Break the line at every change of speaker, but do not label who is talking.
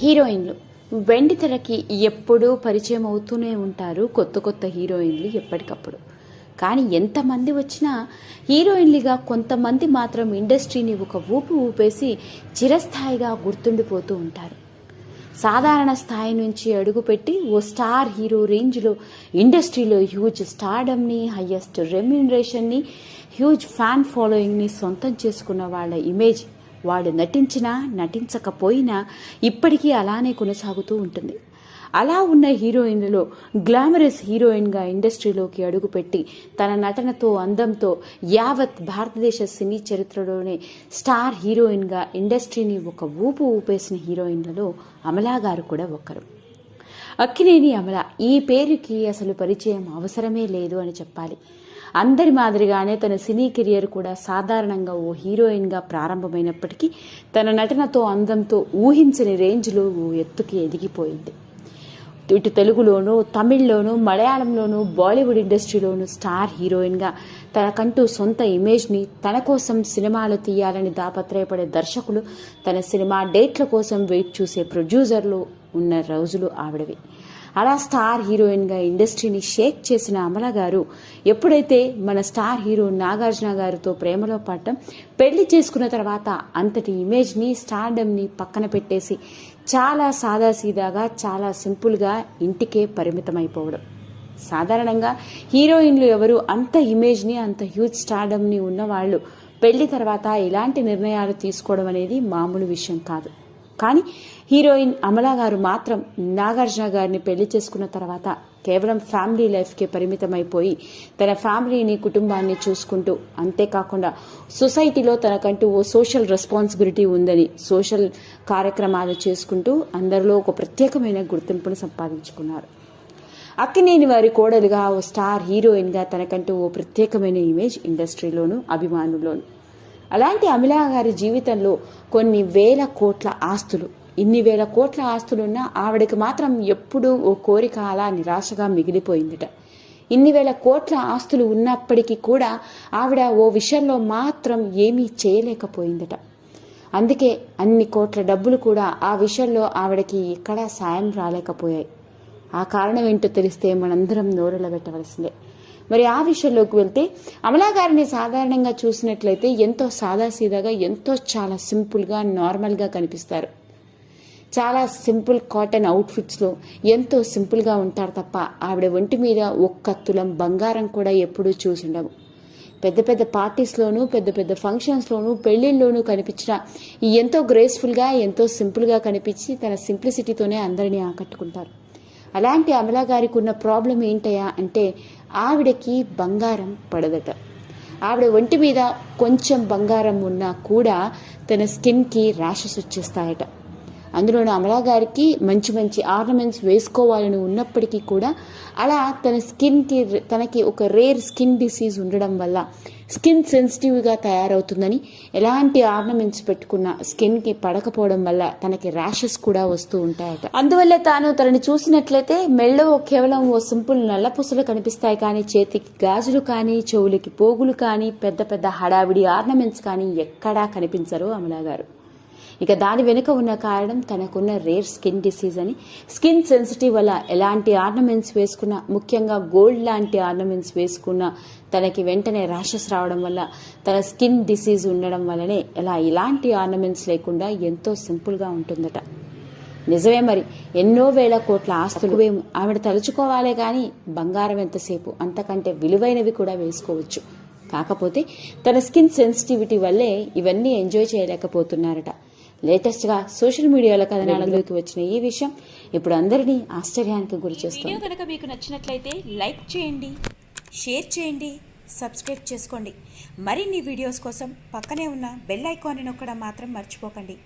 హీరోయిన్లు. వెండి తెరకి ఎప్పుడూ పరిచయం అవుతూనే ఉంటారు కొత్త కొత్త హీరోయిన్లు ఎప్పటికప్పుడు. కానీ ఎంతమంది వచ్చినా హీరోయిన్లుగా కొంతమంది మాత్రం ఇండస్ట్రీని ఒక ఊపు ఊపేసి చిరస్థాయిగా గుర్తుండిపోతూ ఉంటారు. సాధారణ స్థాయి నుంచి అడుగుపెట్టి ఓ స్టార్ హీరో రేంజ్లో ఇండస్ట్రీలో హ్యూజ్ స్టార్డమ్ని హయ్యెస్ట్ రెమ్యునరేషన్ని హ్యూజ్ ఫ్యాన్ ఫాలోయింగ్ని సొంతం చేసుకున్న వాళ్ళ ఇమేజ్ వాళ్ళు నటించినా నటించకపోయినా ఇప్పటికీ అలానే కొనసాగుతూ ఉంటుంది. అలా ఉన్న హీరోయిన్లలో గ్లామరస్ హీరోయిన్గా ఇండస్ట్రీలోకి అడుగుపెట్టి తన నటనతో అందంతో యావత్ భారతదేశ సినీ చరిత్రలోనే స్టార్ హీరోయిన్గా ఇండస్ట్రీని ఒక ఊపు ఊపేసిన హీరోయిన్లలో అమలా గారు కూడా ఒకరు. అక్కినేని అమల ఈ పేరుకి అసలు పరిచయం అవసరమే లేదు అని చెప్పాలి. అందరి మాదిరిగానే తన సినీ కెరియర్ కూడా సాధారణంగా ఓ హీరోయిన్గా ప్రారంభమైనప్పటికీ తన నటనతో అందంతో ఊహించని రేంజ్లో ఓ ఎత్తుకి ఎదిగిపోయింది. ఇటు తెలుగులోను తమిళ్ళోను మలయాళంలోను బాలీవుడ్ ఇండస్ట్రీలోను స్టార్ హీరోయిన్గా తనకంటూ సొంత ఇమేజ్ని తన కోసం సినిమాలు తీయాలని దాపత్రయపడే దర్శకులు తన సినిమా డేట్ల కోసం వెయిట్ చూసే ప్రొడ్యూసర్లు ఉన్న రోజులు ఆవిడవి. అలా స్టార్ హీరోయిన్గా ఇండస్ట్రీని షేక్ చేసిన అమల గారు ఎప్పుడైతే మన స్టార్ హీరో నాగార్జున గారితో ప్రేమలో పడటం పెళ్ళి చేసుకున్న తర్వాత అంతటి ఇమేజ్ని స్టార్డమ్ని పక్కన పెట్టేసి చాలా సాదాసీదాగా చాలా సింపుల్గా ఇంటికే పరిమితమైపోవడం. సాధారణంగా హీరోయిన్లు ఎవరు అంత ఇమేజ్ని అంత హ్యూజ్ స్టార్డమ్ని ఉన్నవాళ్ళు పెళ్ళి తర్వాత ఇలాంటి నిర్ణయాలు తీసుకోవడం అనేది మామూలు విషయం కాదు. కానీ హీరోయిన్ అమలా గారు మాత్రం నాగార్జున గారిని పెళ్ళి చేసుకున్న తర్వాత కేవలం ఫ్యామిలీ లైఫ్కే పరిమితమైపోయి తన ఫ్యామిలీని కుటుంబాన్ని చూసుకుంటూ అంతేకాకుండా సొసైటీలో తనకంటూ ఓ సోషల్ రెస్పాన్సిబిలిటీ ఉందని సోషల్ కార్యక్రమాలు చేసుకుంటూ అందరిలో ఒక ప్రత్యేకమైన గుర్తింపును సంపాదించుకున్నారు. అక్కినేని వారి కోడలుగా ఓ స్టార్ హీరోయిన్గా తనకంటూ ఓ ప్రత్యేకమైన ఇమేజ్ ఇండస్ట్రీలోను అభిమానుల్లోను. అలాంటి అమిలా గారి జీవితంలో కొన్ని వేల కోట్ల ఆస్తులు ఇన్ని వేల కోట్ల ఆస్తులున్నా ఆవిడకి మాత్రం ఎప్పుడూ ఓ కోరిక అలా నిరాశగా మిగిలిపోయిందిట. ఇన్ని వేల కోట్ల ఆస్తులు ఉన్నప్పటికీ కూడా ఆవిడ ఓ విషయంలో మాత్రం ఏమీ చేయలేకపోయిందట. అందుకే అన్ని కోట్ల డబ్బులు కూడా ఆ విషయంలో ఆవిడకి ఎక్కడా సాయం రాలేకపోయాయి. ఆ కారణం ఏంటో తెలిస్తే మనందరం నోరులో పెట్టవలసిందే. మరి ఆ విషయంలోకి వెళ్తే అమలా గారిని సాధారణంగా చూసినట్లయితే ఎంతో సాదాసీదాగా ఎంతో చాలా సింపుల్గా నార్మల్గా కనిపిస్తారు. చాలా సింపుల్ కాటన్ అవుట్ఫిట్స్లో ఎంతో సింపుల్గా ఉంటారు తప్ప ఆవిడ ఒంటి మీద ఒక్క తులం బంగారం కూడా ఎప్పుడూ చూసిండము పెద్ద పెద్ద పార్టీస్లోనూ పెద్ద పెద్ద ఫంక్షన్స్లోనూ పెళ్ళిళ్ళలోనూ కనిపించిన ఎంతో గ్రేస్ఫుల్గా ఎంతో సింపుల్గా కనిపించి తన సింప్లిసిటీతోనే అందరినీ ఆకట్టుకుంటారు. అలాంటి అమలా గారికి ఉన్న ప్రాబ్లం ఏంటయ్యా అంటే ఆవిడకి బంగారం పడదట. ఆవిడ ఒంటి మీద కొంచెం బంగారం ఉన్నా కూడా తన స్కిన్కి ర్యాషెస్ వచ్చేస్తాయట. అందులోనూ అమలా గారికి మంచి మంచి ఆర్నమెంట్స్ వేసుకోవాలని ఉన్నప్పటికీ కూడా అలా తన స్కిన్కి తనకి ఒక రేర్ స్కిన్ డిసీజ్ ఉండడం వల్ల స్కిన్ సెన్సిటివ్గా తయారవుతుందని ఎలాంటి ఆర్నమెంట్స్ పెట్టుకున్న స్కిన్కి పడకపోవడం వల్ల తనకి ర్యాషెస్ కూడా వస్తూ ఉంటాయట. అందువల్ల తాను తనని చూసినట్లయితే మెళ్ళో కేవలం ఓ సింపుల్ నల్ల పుసలు కనిపిస్తాయి కానీ చేతికి గాజులు కానీ చెవులకి పోగులు కానీ పెద్ద పెద్ద హడావిడి ఆర్నమెంట్స్ కానీ ఎక్కడా కనిపించరు అమలా గారు ఇక దాని వెనుక ఉన్న కారణం తనకున్న రేర్ స్కిన్ డిసీజ్ అని. స్కిన్ సెన్సిటివ్ వల్ల ఎలాంటి ఆర్నమెంట్స్ వేసుకున్నా ముఖ్యంగా గోల్డ్ లాంటి ఆర్నమెంట్స్ వేసుకున్నా తనకి వెంటనే ర్యాషెస్ రావడం వల్ల తన స్కిన్ డిసీజ్ ఉండడం వల్లనే ఇలా ఇలాంటి ఆర్నమెంట్స్ లేకుండా ఎంతో సింపుల్గా ఉంటుందట. నిజమే మరి ఎన్నో వేల కోట్ల ఆస్తులువేమో ఆవిడ తలుచుకోవాలే కానీ బంగారం ఎంతసేపు అంతకంటే విలువైనవి కూడా వేసుకోవచ్చు. కాకపోతే తన స్కిన్ సెన్సిటివిటీ వల్లే ఇవన్నీ ఎంజాయ్ చేయలేకపోతున్నారట. లేటెస్ట్గా సోషల్ మీడియాలో కథనాలలోకి వచ్చిన ఈ విషయం ఇప్పుడు అందరినీ ఆశ్చర్యానికి గురి చేస్తుంది.
వీడియో కనుక మీకు నచ్చినట్లయితే లైక్ చేయండి షేర్ చేయండి సబ్స్క్రైబ్ చేసుకోండి. మరిన్ని వీడియోస్ కోసం పక్కనే ఉన్న బెల్ ఐకాన్ని నొక్కడం మాత్రం మర్చిపోకండి.